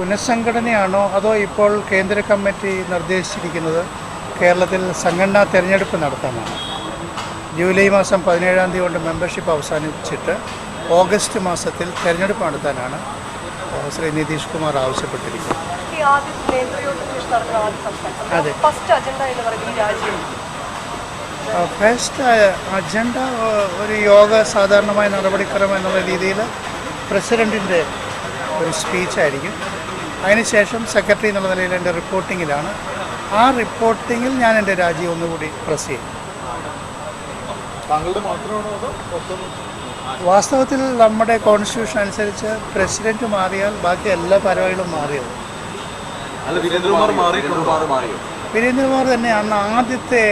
പുനഃസംഘടനയാണോ അതോ ഇപ്പോൾ കേന്ദ്ര കമ്മിറ്റി നിർദ്ദേശിച്ചിരിക്കുന്നത് കേരളത്തിൽ സംഘടനാ തെരഞ്ഞെടുപ്പ് നടത്താനാണ്? ജൂലൈ മാസം പതിനേഴാം തീയതി കൊണ്ട് മെമ്പർഷിപ്പ് അവസാനിച്ചിട്ട് ഓഗസ്റ്റ് മാസത്തിൽ തിരഞ്ഞെടുപ്പ് നടത്താനാണ് ശ്രീ നിതീഷ് കുമാർ ആവശ്യപ്പെട്ടിരിക്കുന്നത്. അതെ. ഫസ്റ്റ് അജണ്ട ഒരു യോഗ സാധാരണമായ നടപടിക്രമം എന്നുള്ള രീതിയിൽ പ്രസിഡന്റിന്റെ ഒരു സ്പീച്ചായിരിക്കും അതിനുശേഷം സെക്രട്ടറി എന്നുള്ള നിലയിൽ എന്റെ റിപ്പോർട്ടിങ്ങിലാണ് ആ റിപ്പോർട്ടിങ്ങിൽ ഞാൻ എന്റെ രാജി ഒന്നുകൂടി പ്രസ് ചെയ്യും. വാസ്തവത്തിൽ നമ്മുടെ കോൺസ്റ്റിറ്റ്യൂഷൻ അനുസരിച്ച് പ്രസിഡന്റ് മാറിയാൽ ബാക്കി എല്ലാ പരിപാടികളും മാറിയത് അല്ല വീരേന്ദ്രകുമാർ തന്നെയാണ് മാറിയോ? വീരേന്ദ്രകുമാർ തന്നെ അന്ന് ആദ്യത്തെ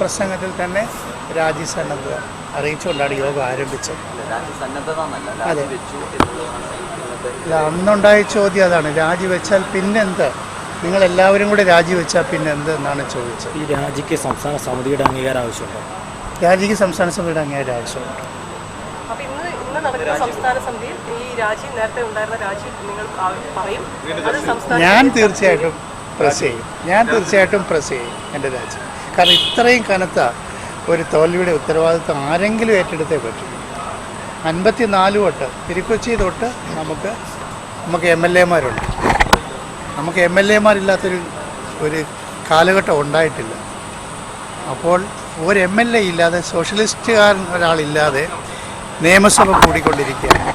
പ്രസംഗത്തിൽ തന്നെ രാജ്യസന്നദ്ധ അറിയിച്ചുകൊണ്ടാണ് യോഗ ആരംഭിച്ചത്. അതെ. അല്ല അന്നുണ്ടായ ചോദ്യം അതാണ്. രാജിവെച്ചാൽ പിന്നെന്ത്? നിങ്ങൾ എല്ലാവരും കൂടെ രാജിവെച്ചാൽ പിന്നെന്ത് എന്നാണ് ചോദിച്ചത്. ഈ രാജിക്ക് സംസ്ഥാന സമിതിയുടെ അംഗീകാരം ആവശ്യമുണ്ടോ? രാജിക്ക് സംസ്ഥാന സമിതിയുടെ അംഗീകാരം ആവശ്യമുണ്ട്. അപ്പൊ ഇന്ന് ഇന്ന് സംസ്ഥാന സമിതിയിൽ ഈ രാജി നേരത്തെ ഉണ്ടായിരുന്ന രാജി നിങ്ങൾ ആ- അത് സംസ്ഥാന ഞാൻ തീർച്ചയായിട്ടും പ്രസ് ചെയ്യും. ഞാൻ തീർച്ചയായിട്ടും പ്രസ് ചെയ്യും എന്റെ രാജ്യം കാരണം ഇത്രയും കനത്ത ഒരു തോൽവിയുടെ ഉത്തരവാദിത്വം ആരെങ്കിലും ഏറ്റെടുത്തേ പറ്റും. അൻപത്തി നാല് തൊട്ട് തിരുക്കൊച്ചി തൊട്ട് നമുക്ക് നമുക്ക് എം എൽ എമാരുണ്ട് നമുക്ക് എം എൽ എമാരില്ലാത്തൊരു ഒരു കാലഘട്ടം ഉണ്ടായിട്ടില്ല. അപ്പോൾ ഒരു എം എൽ എ ഇല്ലാതെ സോഷ്യലിസ്റ്റുകാരൻ ഒരാളില്ലാതെ നിയമസഭ കൂടിക്കൊണ്ടിരിക്കുകയാണ്.